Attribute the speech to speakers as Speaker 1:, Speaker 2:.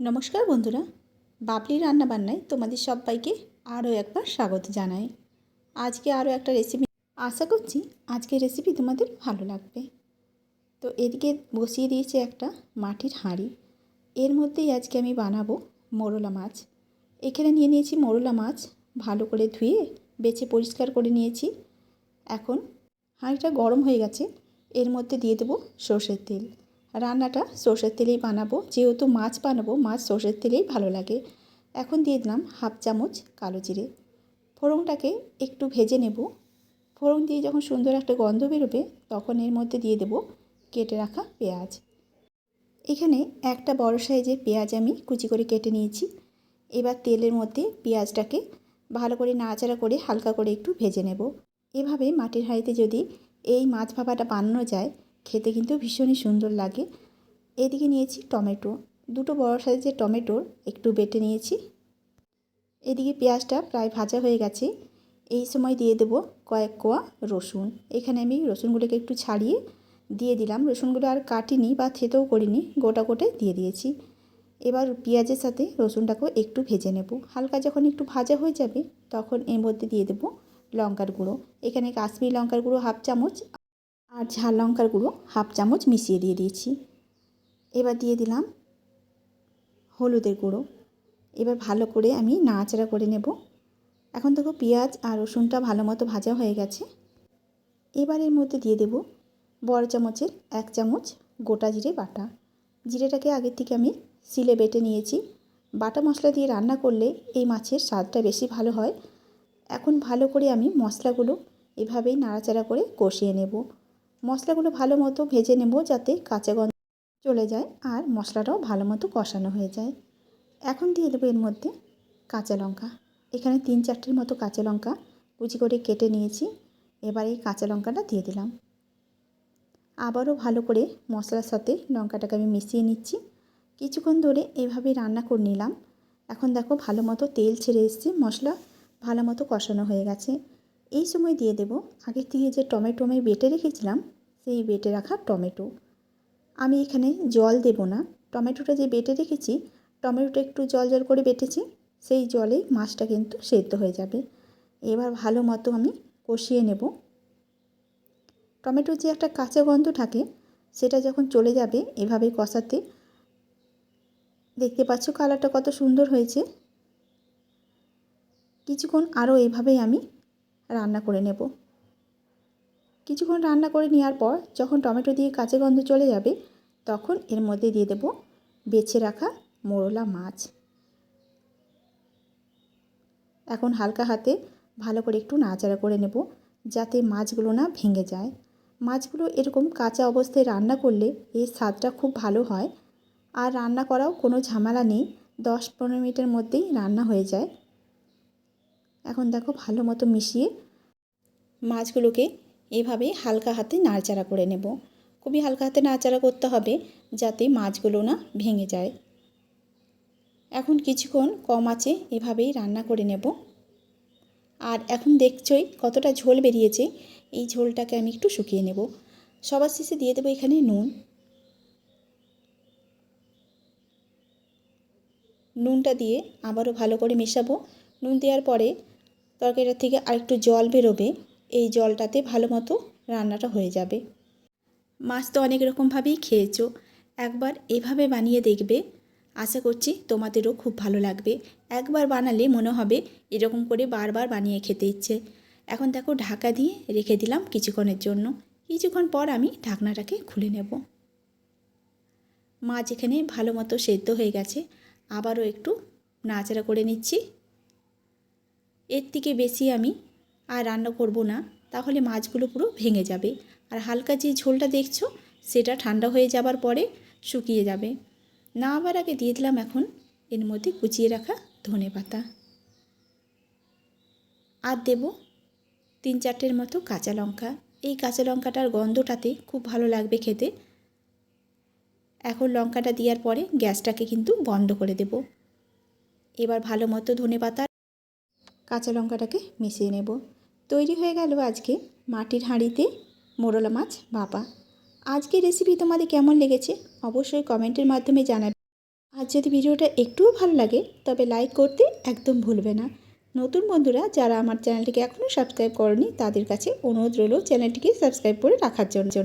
Speaker 1: নমস্কার বন্ধুরা, বাবলি রান্না বান্নায় তোমাদের সবাইকে আরও একবার স্বাগত জানাই। আজকে আরও একটা রেসিপি আশা করছি আজকের রেসিপি তোমাদের ভালো লাগবে। তো এদিকে বসিয়ে দিয়েছি একটা মাটির হাঁড়ি। এর মধ্যেই আজকে আমি বানাবো মোরলা মাছ। এখানে নিয়ে নিয়েছি মোরলা মাছ, ভালো করে ধুয়ে বেছে পরিষ্কার করে নিয়েছি। এখন হাঁড়িটা গরম হয়ে গেছে, এর মধ্যে দিয়ে দেবো সর্ষের তেল। রান্নাটা সর্ষের তেলেই বানাবো। যেহেতু মাছ বানাবো, মাছ সর্ষের তেলেই ভালো লাগে। এখন দিয়ে দিলাম হাফ চামচ কালো জিরে। ফোড়নটাকে একটু ভেজে নেব। ফোড়ন দিয়ে যখন সুন্দর একটা গন্ধ বেরোবে, তখন এর মধ্যে দিয়ে দেব কেটে রাখা পেঁয়াজ। এখানে একটা বড় সাইজের পেঁয়াজ আমি কুচি করে কেটে নিয়েছি। এবার তেলের মধ্যে পেঁয়াজটাকে ভালো করে নাড়াচাড়া করে হালকা করে একটু ভেজে নেব। এভাবে মাটির হাঁড়িতে যদি এই মাছ ভাপাটা বানানো যায় খেতে কিন্তু ভীষণই সুন্দর লাগে। এদিকে নিয়েছি টমেটো। দুটো বড় সাইজের টমেটোর একটু বেটে নিয়েছি। এদিকে পেঁয়াজটা প্রায় ভাজা হয়ে গেছে। এই সময় দিয়ে দেবো কয়েক কোয়া রসুন। এখানে আমি রসুনগুলোকে একটু ছাড়িয়ে দিয়ে দিলাম। রসুনগুলো আর কাটিনি বা থেতেও করিনি, গোটা গোটে দিয়ে দিয়েছি। এবার পেঁয়াজের সাথে রসুনটাকেও একটু ভেজে নেব। হালকা যখন একটু ভাজা হয়ে যাবে, তখন এর মধ্যে দিয়ে দেবো লঙ্কার গুঁড়ো। এখানে কাশ্মীর লঙ্কার গুঁড়ো হাফ চামচ। আর ঝাল লঙ্কার গুঁড়ো হাফ চামচ মিশিয়ে দিয়ে দিয়েছি। এবার দিয়ে দিলাম হলুদের গুঁড়ো। এবার ভালো করে আমি নাড়াচাড়া করে নেব। এখন দেখো পেঁয়াজ আর রসুনটা ভালো মতো ভাজা হয়ে গেছে। এবার এর মধ্যে দিয়ে দেব বড় চামচের এক চামচ গোটা জিরে বাটা। জিরেটাকে আগের থেকে আমি সিলে বেটে নিয়েছি। বাটা মশলা দিয়ে রান্না করলে এই মাছের স্বাদটা বেশি ভালো হয়। এখন ভালো করে আমি মশলাগুলো এভাবেই নাড়াচাড়া করে কষিয়ে নেব। মশলাগুলো ভালো মতো ভেজে নেব যাতে কাঁচা গন্ধ চলে যায় আর মশলাটাও ভালো মতো কষানো হয়ে যায়। এখন দিয়ে দেবো এর মধ্যে কাঁচা লঙ্কা। এখানে তিন চারটের মতো কাঁচা লঙ্কা কুচি করে কেটে নিয়েছি। এবার এই কাঁচা লঙ্কাটা দিয়ে দিলাম। আবারও ভালো করে মশলার সাথে লঙ্কাটাকে আমি মিশিয়ে নিচ্ছি। কিছুক্ষণ ধরে এভাবে রান্না করে নিলাম। এখন দেখো ভালো মতো তেল ছেড়ে এসছে, মশলা ভালো মতো কষানো হয়ে গেছে। এই সময় দিয়ে দেব। আগের থেকে যে টমেটো আমি বেটে রেখেছিলাম সেই বেটে রাখা টমেটো। আমি এখানে জল দেব না। টমেটোটা যে বেটে রেখেছি, টমেটোটা একটু জল জল করে বেটেছি, সেই জলেই মাছটা কিন্তু সেদ্ধ হয়ে যাবে। এবার ভালো মতো আমি কষিয়ে নেব। টমেটোর যে একটা কাঁচা গন্ধ থাকে, সেটা যখন চলে যাবে এভাবে কষাতে, দেখতে পাচ্ছ কালারটা কত সুন্দর হয়েছে। কিছুক্ষণ আরও এভাবেই আমি রান্না করে নেব। কিছুক্ষণ রান্না করে নেওয়ার পর যখন টমেটো দিয়ে কাঁচা গন্ধ চলে যাবে, তখন এর মধ্যে দিয়ে দেব বেছে রাখা মোরলা মাছ। এখন হালকা হাতে ভালো করে একটু নাড়াচাড়া করে নেব যাতে মাছগুলো না ভেঙে যায়। মাছগুলো এরকম কাঁচা অবস্থায় রান্না করলে এর স্বাদটা খুব ভালো হয়। আর রান্না করাও কোনো ঝামেলা নেই, দশ পনেরো মিনিটের মধ্যেই রান্না হয়ে যায়। এখন দেখো ভালো মতো মিশিয়ে মাছগুলোকে এভাবে হালকা হাতে নাড়াচাড়া করে নেব। খুবই হালকা হাতে নাড়াচাড়া করতে হবে যাতে মাছগুলো না ভেঙে যায়। এখন কিছুক্ষণ কম আছে এভাবেই রান্না করে নেব। আর এখন দেখছই কতটা ঝোল বেরিয়েছে। এই ঝোলটাকে আমি একটু শুকিয়ে নেব। সবার শেষে দিয়ে দেবো এখানে নুন। নুনটা দিয়ে আবারও ভালো করে মেশাবো। নুন দেওয়ার পরে তরকারিটার থেকে আরেকটু জল বেরোবে। এই জলটাতে ভালো মতো রান্নাটা হয়ে যাবে। মাছ তো অনেক রকমভাবেই খেয়েছো। একবার এভাবে বানিয়ে দেখবে। আশা করছি তোমাদেরও খুব ভালো লাগবে। একবার বানালে মনে হবে এরকম করে বারবার বানিয়ে খেতে ইচ্ছে। এখন দেখো ঢাকা দিয়ে রেখে দিলাম কিছুক্ষণের জন্য। কিছুক্ষণ পর আমি ঢাকনাটাকে খুলে নেব। মাছ এখানে ভালো মতো সেদ্ধ হয়ে গেছে। আবারও একটু নাচাড়া করে নিচ্ছি। এর থেকে বেশি আমি আর রান্না করব না, তাহলে মাছগুলো পুরো ভেঙে যাবে। আর হালকা যে ঝোলটা দেখছ, সেটা ঠান্ডা হয়ে যাবার পরে শুকিয়ে যাবে। না আবার আগে দিয়ে দিলাম এখন এর মধ্যে কুচিয়ে রাখা ধনে পাতা। আর দেব তিন চারটের মতো কাঁচা লঙ্কা। এই কাঁচা লঙ্কাটার গন্ধটাতে খুব ভালো লাগবে খেতে। এখন লঙ্কাটা দেওয়ার পরে গ্যাসটাকে কিন্তু বন্ধ করে দেব। এবার ভালো মতো ধনে পাতা কাঁচা লঙ্কাটাকে মিশিয়ে নেব। তৈরি হয়ে গেল আজকে মাটির হাঁড়িতে মোরলা মাছ ভাপা। আজকে রেসিপি তোমাদের কেমন লেগেছে অবশ্যই কমেন্টের মাধ্যমে জানাবে। আর যদি ভিডিওটা একটুও ভালো লাগে, তবে লাইক করতে একদম ভুলবে না। নতুন বন্ধুরা যারা আমার চ্যানেলটিকে এখনও সাবস্ক্রাইব করেনি, তাদের কাছে অনুরোধ রইল চ্যানেলটিকে সাবস্ক্রাইব করে রাখার জন্য।